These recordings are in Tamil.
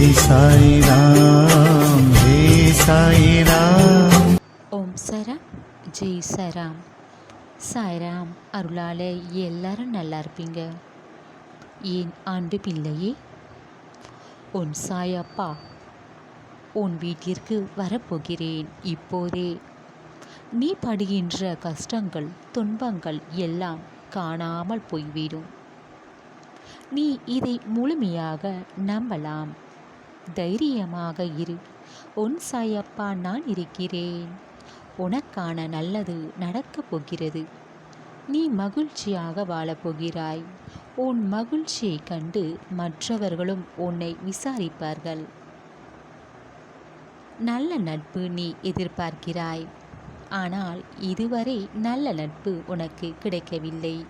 சாய்ராம் ஜெய் சாய்ராம். ஓம் சரம் ஜெய் சராம் சாய்ராம் அருளால எல்லாரும் நல்லா இருப்பீங்க. என் ஆண்டு பிள்ளையே உன் சாயப்பா உன் வீட்டிற்கு வரப்போகிறேன் இப்போதே. நீ படுகின்ற கஷ்டங்கள் துன்பங்கள் எல்லாம் காணாமல் போய்விடும். நீ இதை முழுமையாக நம்பலாம். தைரியமாக இரு. உன் சாயப்பா நான் இருக்கிறேன். உனக்கான நல்லது நடக்கப் போகிறது. நீ மகிழ்ச்சியாக வாழப் போகிறாய். உன் மகிழ்ச்சியைக் கண்டு மற்றவர்களும் உன்னை விசாரிப்பார்கள். நல்ல நட்பு நீ எதிர்பார்க்கிறாய். ஆனால் இதுவரை நல்ல நட்பு உனக்கு கிடைக்கவில்லை.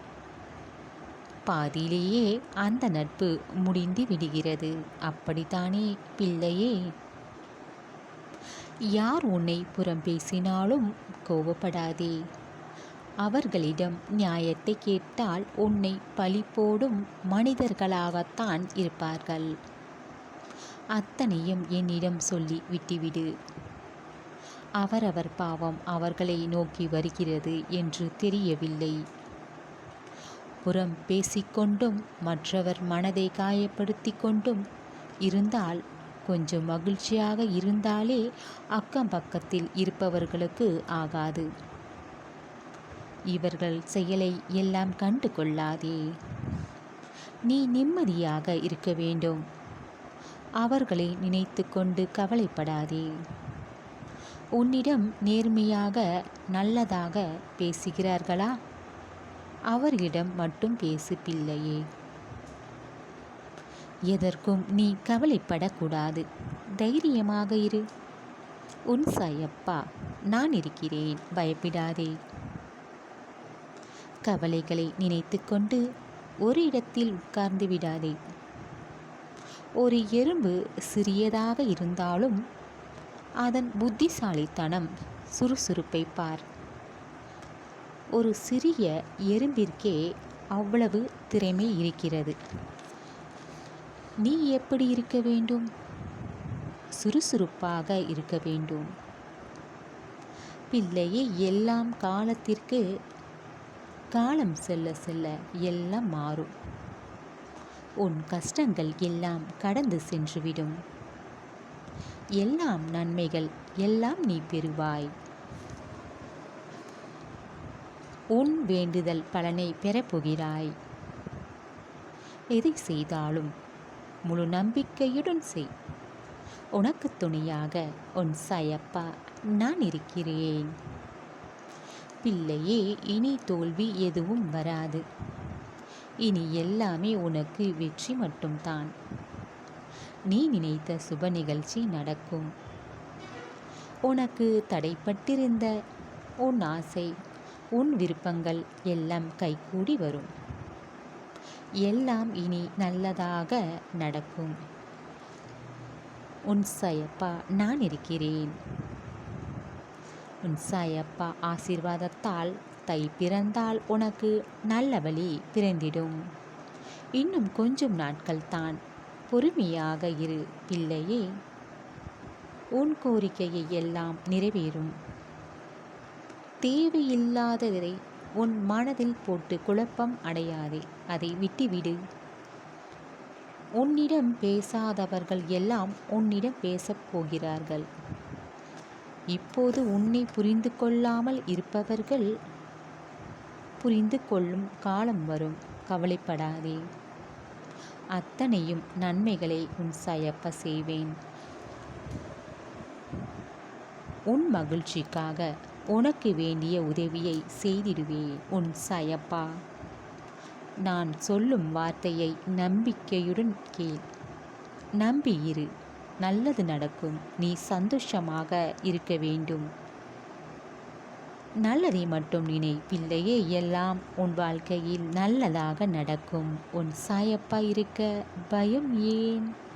பாதியிலேயே அந்த நட்பு முடிந்து விடுகிறது. அப்படித்தானே பிள்ளையே? யார் உன்னை புறம் பேசினாலும் கோபப்படாதே அவர்களிடம் நியாயத்தை கேட்டால் உன்னை பழி போடும் மனிதர்களாகத்தான் இருப்பார்கள். அத்தனையும் என்னிடம் சொல்லி விட்டுவிடு. அவரவர் பாவம் அவர்களை நோக்கி வருகிறது என்று தெரியவில்லை. புறம் பேசிக்கொண்டும் மற்றவர் மனதை காயப்படுத்தி கொண்டும் இருந்தால் கொஞ்சம் மகிழ்ச்சியாக இருந்தாலே அக்கம் பக்கத்தில் இருப்பவர்களுக்கு ஆகாது. இவர்கள் செயலை எல்லாம் கண்டு கொள்ளாதே. நீ நிம்மதியாக இருக்க வேண்டும். அவர்களை நினைத்து கொண்டு கவலைப்படாதே. உன்னிடம் நேர்மையாக நல்லதாக பேசுகிறார்களா? அவர்களிடம் மட்டும் பேசு பிள்ளையே. எதற்கும் நீ கவலைப்படக்கூடாது. தைரியமாக இரு. உன் சாயப்பா நான் இருக்கிறேன். பயப்படாதே. கவலைகளை நினைத்து கொண்டு ஒரு இடத்தில் உட்கார்ந்து விடாதே. ஒரு எறும்பு சிறியதாக இருந்தாலும் அதன் புத்திசாலித்தனம் சுறுசுறுப்பை பார். ஒரு சிறிய எறும்பிற்கே அவ்வளவு திறமை இருக்கிறது. நீ எப்படி இருக்க வேண்டும்? சுறுசுறுப்பாக இருக்க வேண்டும். பிள்ளையே எல்லாம் காலத்திற்கு காலம் செல்ல செல்ல எல்லாம் மாறும். உன் கஷ்டங்கள் எல்லாம் கடந்து சென்றுவிடும். எல்லாம் நன்மைகள் எல்லாம் நீ பெறுவாய். உன் வேண்டுதல் பலனை பெறப்போகிறாய். எதை செய்தாலும் முழு நம்பிக்கையுடன் செய். உனக்கு துணையாக உன் சாயப்பா நான் இருக்கிறேன். பிள்ளையே இனி தோல்வி எதுவும் வராது. இனி எல்லாமே உனக்கு வெற்றி மட்டும்தான். நீ நினைத்த சுப நிகழ்ச்சி நடக்கும். உனக்கு தடைப்பட்டிருந்த உன் ஆசை உன் விருப்பங்கள் எல்லாம் கைகூடி வரும். எல்லாம் இனி நல்லதாக நடக்கும். உன் சாயப்பா நான் இருக்கிறேன். உன் சாயப்பா ஆசீர்வாதத்தால் தை பிறந்தால் உனக்கு நல்ல வழி பிறந்திடும். இன்னும் கொஞ்சம் நாட்கள் தான். பொறுமையாக இரு பிள்ளையே. உன் கோரிக்கையை எல்லாம் நிறைவேறும். தேவையில்லாததை உன் மனதில் போட்டு குழப்பம் அடையாதே. அதை விட்டுவிடு. உன்னிடம் பேசாதவர்கள் எல்லாம் உன்னிடம் பேசப் போகிறார்கள். இப்போது உன்னை புரிந்து கொள்ளாமல் இருப்பவர்கள் புரிந்து கொள்ளும் காலம் வரும். கவலைப்படாதே. அத்தனையும் நன்மைகளை உன் சயப்ப செய்வேன். உன் மகிழ்ச்சிக்காக உனக்கு வேண்டிய உதவியை செய்திடுவேன் உன் சயப்பா. நான் சொல்லும் வார்த்தையை நம்பிக்கையுடன் கேள். நம்பி இரு. நல்லது நடக்கும். நீ சந்தோஷமாக இருக்க வேண்டும். நல்லதை மட்டும் நினை பிள்ளையே எல்லாம் உன் வாழ்க்கையில் நல்லதாக நடக்கும். உன் சாயப்பா இருக்க பயம் ஏன்?